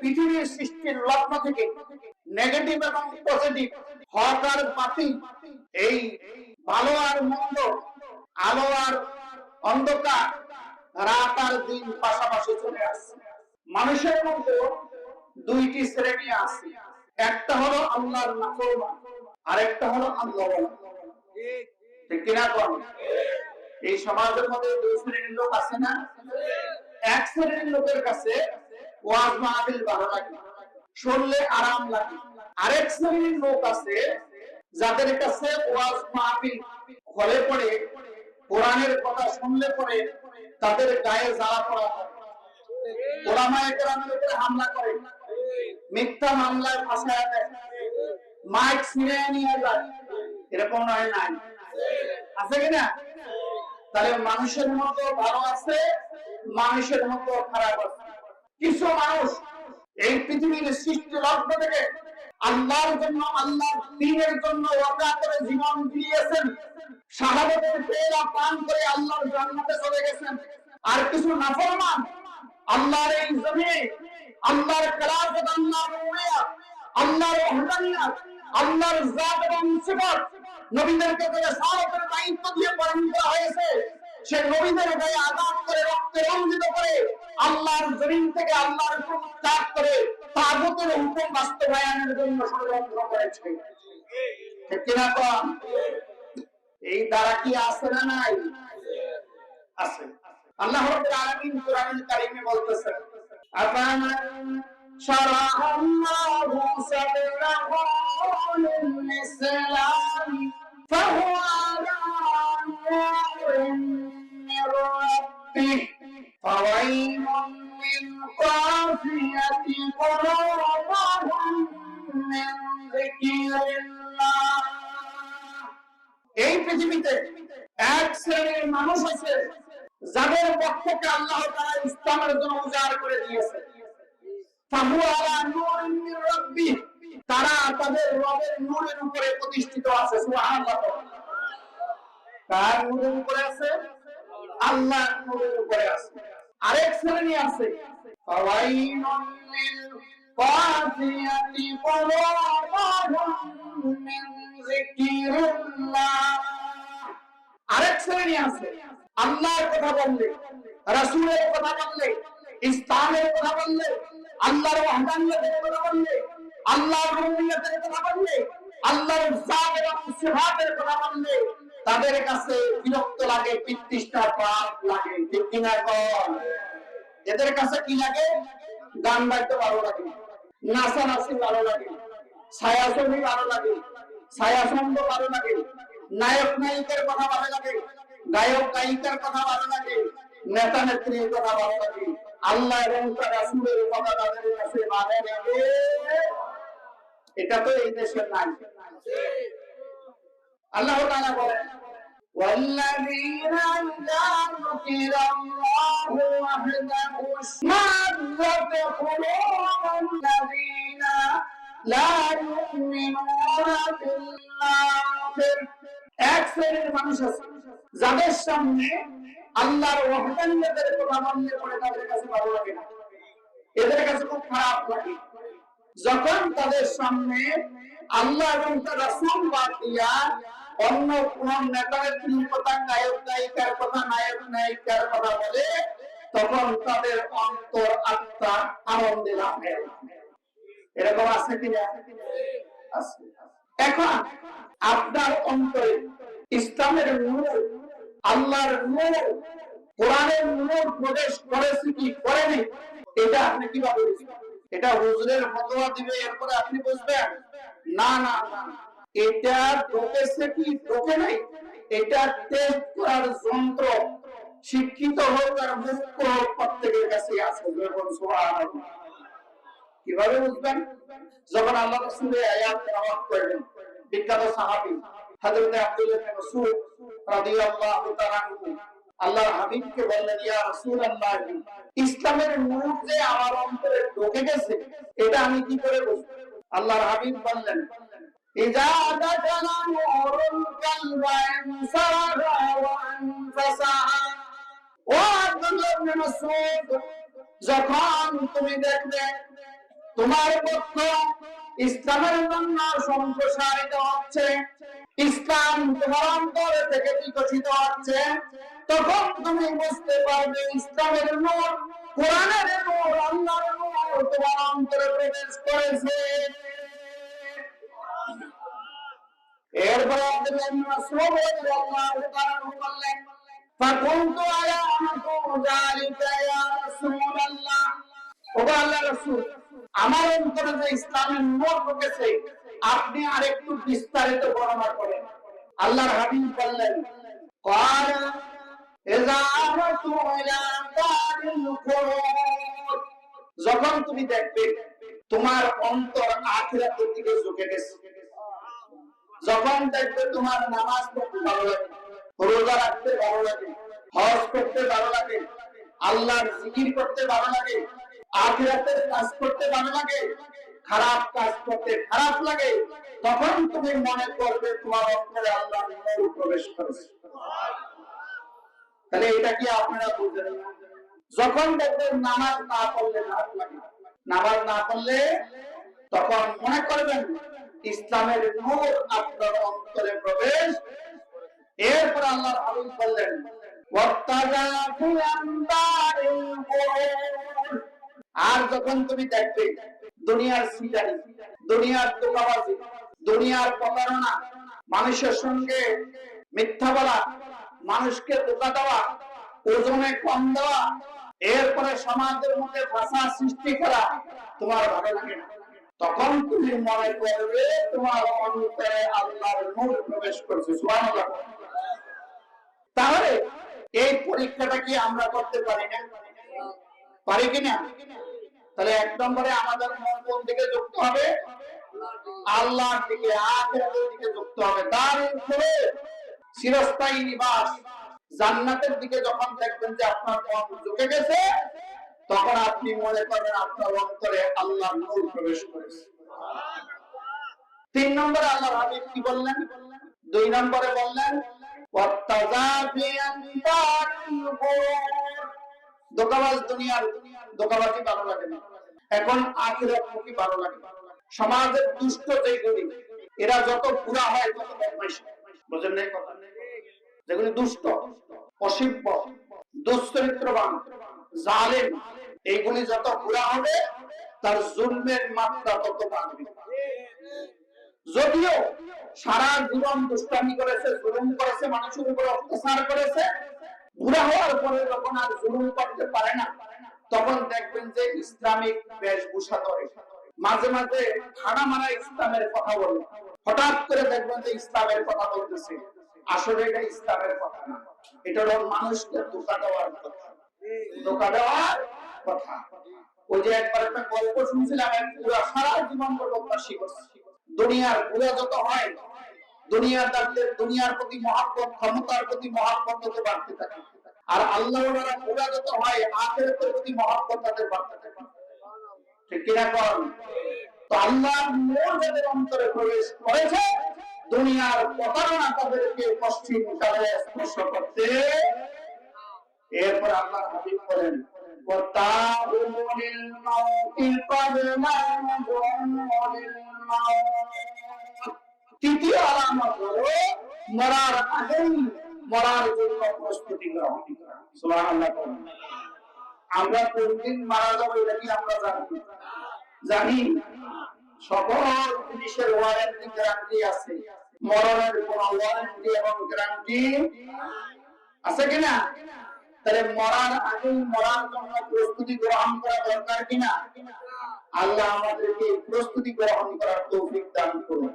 পৃথিবীর সৃষ্টির লগ্ন থেকে নেগেটিভ এবং পজিটিভ হক আর বাতিল এই ভালো আর মন্দ, আলো আর অন্ধকার রাত আর দিন পাশাপাশি চলে আসছে। মানুষের মধ্যে দুইটি শ্রেণি আছে। একটা হলো আল্লাহর নাফরমান আরেকটা হলো আল্লাহ ঠিক কিনা কোন? এই সমাজের মধ্যে দুই শ্রেণির লোক আছে না? এক শ্রেণির লোকের কাছে ওয়াজ মাহফিল ভালো লাগে। শুনলে আরাম লাগে। আরেক শ্রেণির লোক আছে, যাদের কাছে ওয়াজ মাহফিল কোরআনের কথা শুনলে পরে তাদের গায়ে জ্বালা পড়া ওলামায়ে কেরামের উপরে হামলা করে। মিথ্যা মামলায় ফাঁসায় দেয়। মাইক ছিঁড়ে নিয়ে যায়। এরকম নয়, নাই। আছে কিনা তাহলে মানুষের মতো ভালো আছে, মানুষের মতো খারাপ আছে। কিছু মানুষ এই পৃথিবীর সৃষ্টি লগ্ন থেকে আল্লাহর জন্য, আল্লাহর দিনের জন্য ওয়াদা জীবন দিয়েছেন। শাহাদাতের পেলা পান করে আল্লাহর জান্নাতে চলে গেছেন। আর কিছু নাফরমান, আল্লাহর এই জমিনে আল্লাহর খেলাফত আল্লাহর রুমিয়া আল্লাহর ওহদানিয়াত আল্লাহর জাত এবং সিফাত নবীদেরকে যে সালাতের দায়িত্ব দিয়ে পালন করা হয়েছে। সে নবীদের গায়ে আঘাত করে, রক্তে রঞ্জিত করে, আল্লাহর জমিন থেকে আল্লাহর হুকুম ত্যাগ করে তাগতের হুকুম বাস্তবায়নের জন্য ষড়যন্ত্র করেছে। এই দ্বারা কি আছে না নাই? আছে। আল্লাহ রাব্বুল আলামিন কোরআনুল কারীমে বলতেছেন আফানা শারাহাল্লাহু এই পৃথিবীতে এক শ্রেণির মানুষ আছে যাদের পক্ষকে আল্লাহ তারা ইসলামের জন্য উজাড় করে দিয়েছে। তারা তাদের রবের নূরের উপরে প্রতিষ্ঠিত আছে কার নূরের উপরে আছে? আল্লাহর নূরের উপরে আছে। আরেক শ্রেণি আছে। লিল কাসিয়াতি কুলুবুহুম মিন যিকরিল্লাহ আরেক শ্রেণি আছে। আল্লাহর কথা বললে, রাসূলের কথা বললে, ইসলামের কথা বললে, আল্লাহর ওয়াহদানিয়তের কথা বললে, আল্লাহর রুবিয়তের কথা বললে, আল্লাহর জাত এবং সিফাতের কথা বললে, তাদের কাছে বিরক্ত লাগে পিতৃষ্ঠা পাপ লাগে। ঠিক কিনা? এদের কাছে কি লাগে? গান গাইতে ভালো লাগে। নাচা নাচি ভালো লাগে। ছায়া ছবি ভালো লাগে। ছায়া ছন্দ ভালো লাগে। নায়ক নায়িকার কথা ভালো লাগে। গায়ক গায়িকার কথা ভালো লাগে। নেতা নেত্রীর কথা ভালো লাগে। আল্লাহ এবং তার রাসূলের কথা তাদের কাছে মানে নেবে এটা তো এই দেশের নাই আল্লাহ তাআলা বলেন والذين إذا ذكر الله وحده اشمأزت قلوب الذين لا يؤمنون بالآخر এক শ্রেণীর মানুষ আছে যাদের সামনে আল্লাহর ওয়াহদানিয়তের কথা বললে পরে তাদের কাছে ভালো লাগে না এদের কাছে খুব খারাপ লাগে যখন তাদের সামনে আল্লাহ এবং তার রাসূল বাদ দিয়া অন্য কোন নেতা নেত্রীর কথা গায়ক গায়িকার কথা নায়ক নায়িকার কথা বলে, তখন তাদের অন্তর আত্মা আনন্দে লাভে এরকম আছে কিনা এখন আপনার অন্তরে ইসলামের নূর, আল্লাহর নূর, কোরআনের নূর প্রবেশ করেছে কি করেনি? এটা আপনি কীভাবে এটা হুজুরের ফতোয়া দিবে, এরপরে আপনি বুঝবেন? না না না। এটা ঢোকেছে কি ঢোকে নাই? এটা টেস্ট করার যন্ত্র। শিক্ষিত হোক আর মুক্ত হোক প্রত্যেকের কাছে কীভাবে বুঝবেন? যখন আল্লাহ আয়াত তেলাওয়াত করলেন, বিখ্যাত রাদিয়াল্লাহু তাআলা আল্লাহর হাবিবকে বললেন, ইয়া রাসূলুল্লাহ, ইসলামের নূর যে আমার অন্তরে ঢুকে গেছে, এটা আমি কি করে বুঝব? আল্লাহর হাবিব বললেন যখন তুমি দেখবে তোমার পক্ষ ইসলামের জন্য সম্প্রসারিত হচ্ছে, ইসলাম তোমার অন্তর থেকে বিকশিত হচ্ছে, তখন তুমি বুঝতে পারবে ইসলামের নূর, কোরআনের নূর, আল্লাহর নূর তোমার অন্তরে প্রবেশ করেছে। এরপর আব্দুল্লাহ ইবনে মাসউদ রাদিয়াল্লাহু তাআলা বললেন فكنت أعلمك ذلك يا رسول الله ওগো আল্লাহ রাসূল আমার অন্তরে যে ইসলামের নূর ঢুকেছে আপনি আরেকটু বিস্তারিত বর্ণনা করেন আল্লাহর হাবিব বললেন قال إذا أردت إلى دار الخلود যখন তুমি দেখবে তোমার অন্তর আখিরাতের দিকে ঝুঁকে গেছে যখন দেখবে তোমার নামাজ পড়তে ভালো লাগে, রোজা রাখতে ভালো লাগে, হজ করতে ভালো লাগে, আল্লাহর জিকির করতে ভালো লাগে, আখিরাতের কাজ করতে ভালো লাগে, খারাপ কাজ করতে খারাপ লাগে, তখন তুমি মনে করবে তোমার অন্তরে আল্লাহর নূর প্রবেশ করেছে। তাহলে এটা কি আপনারা বুঝলেন যখন দেখবেন নামাজ না পড়লে খারাপ লাগে, নামাজ না পড়লে তখন মনে করবেন ইসলামের নূর আপনার অন্তরে প্রবেশ এরপর আল্লাহর হাবিব বললেন। আর যখন তুমি দেখবে, দুনিয়ার সিটারি দুনিয়ার ধোকাবাজি দুনিয়ার প্রতারণা, মানুষের সঙ্গে মিথ্যা বলা, মানুষকে ধোকা দেওয়া, ওজনে কম দেওয়া, এরপরে সমাজের মধ্যে ভাষা সৃষ্টি করা, তোমার ভালো লাগে না তখন তুমি মনে করবে তোমার অন্তরে আল্লাহর নূর প্রবেশ করছে তাহলে এই পরীক্ষাটা কি আমরা করতে পারি না? পারি কিনা তাহলে এক নম্বরে আমাদের মন কোন দিকে যুক্ত হবে? আল্লাহর দিকে, আখিরাতের দিকে যুক্ত হবে। তার উপরে চিরস্থায়ী নিবাস। জান্নাতের দিকে যখন দেখবেন যে আপনার মন ঝুঁকে গেছে তখন আপনি মনে করবেন আপনার অন্তরে আল্লাহর নূর প্রবেশ করেছে। তিন নম্বরে আল্লাহর হাবিব কি বললেন? দুই নম্বরে বললেন দোকাবাজ দুনিয়ার দোকাবাজি ভালো লাগে না। এখন ভালো লাগে। সমাজের দুষ্ট যেগুলি এরা যত পুরা হয় তত বদমাইশ। বুঝেন নাই কথা? যেগুলি দুষ্ট অসিব্য দুশ্চরিত্রবান, জালেম এইগুলি যত পুরা হবে, তার জুলমের মাত্রা তত বাড়বে। যদিও সারা জীবন দুষ্টামি করেছে, জুলুম করেছে, মানুষের উপর অত্যাচার করেছে বুড়া হওয়ার পরে যখন আর জুলুম করতে পারে না, তখন দেখবেন যে ইসলামিক বেশভূষা ধরে। মাঝে মাঝে ঠাড়া মারা ইসলামের কথা বলে। হঠাৎ করে দেখবেন যে ইসলামের কথা বলতেছে। আসলে এটা ইসলামের কথা না। এটা হলো মানুষকে ধোকা দেওয়ার কথা। ধোকা দেওয়ার কথা। ওই যে একবার একটা গল্প শুনছিলাম সারা জীবন করছে দুনিয়ার বুড়া যত হয় দুনিয়াদারদের দুনিয়ার প্রতি মহাব্বত, ক্ষমতার প্রতি মহাব্বত হতে বাড়তে থাকে। আর আল্লাহ বুড়া যত হয়, আখেরাতের প্রতি মহাব্বত তাদের বাড়তে থাকে। ঠিক কিনা কর তো আল্লাহ নূর যাদের অন্তরে প্রবেশ করেছে, দুনিয়ার প্রতারণা তাদেরকে পশ্চিম কালে স্পর্শ করতে, এরপর আল্লাহ হাবিব বলেন وَتَعْلُمُ لِلْمَوْتِ قَبْلَ نُزُولِ الْمَوْتِ তৃতীয় আলামত হলো মরার আগেই মরার জন্য প্রস্তুতি গ্রহণ করা সুবহানাল্লাহ বলুন। আমরা কোনদিন মারা যাবো এটা কি আমরা জানি জানি সকল জিনিসের ওয়ারেন্টি গ্যারান্টি আছে মরণের কোন ওয়ারেন্টি এবং গ্যারান্টি আছে কিনা তাহলে মরার আগেই মরার জন্য প্রস্তুতি গ্রহণ করা দরকার কিনা? আল্লাহ আমাদেরকে প্রস্তুতি গ্রহণ করার তৌফিক দান করুন।